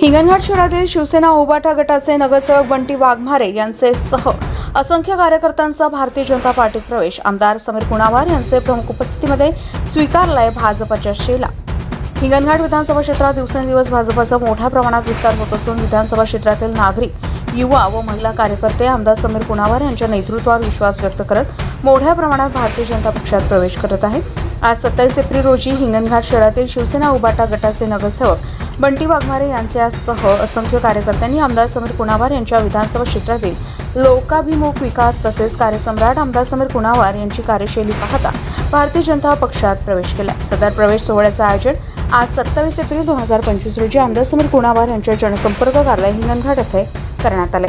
हिंगणघाट शहरातील शिवसेना ओबाटा गटाचे नगरसेवक बंटी वाघमारे यांचे सह असंख्य कार्यकर्त्यांचा भारतीय जनता पार्टीत प्रवेश. आमदार समीर कुणावार यांचे प्रमुख उपस्थितीमध्ये स्वीकारलाय भाजपच्या शेला. हिंगणघाट विधानसभा क्षेत्रात दिवसेंदिवस भाजपचा मोठ्या प्रमाणात विस्तार होत असून विधानसभा क्षेत्रातील नागरिक युवा व महिला कार्यकर्ते आमदार समीर कुणावार यांच्या नेतृत्वावर विश्वास व्यक्त करत मोठ्या प्रमाणात भारतीय जनता पक्षात प्रवेश करत आहेत आज सत्तावीस एप्रिल रोजी हिंगणघाट शहरातील शिवसेना उबाटा गटाचे नगरसेवक बंटी वाघमारे यांच्यासह असंख्य कार्यकर्त्यांनी आमदार समीर कुणावार यांच्या विधानसभा क्षेत्रातील लोकाभिमुख विकास तसेच कार्यसम्राट आमदार समीर कुणावार यांची कार्यशैली पाहता भारतीय जनता पक्षात प्रवेश केला. सदर प्रवेश सोहळ्याचं आयोजन आज सत्तावीस एप्रिल दोन हजार पंचवीस रोजी आमदार समीर कुणावार यांच्या जनसंपर्क कार्यालय हिंगणघाट येथे करण्यात आले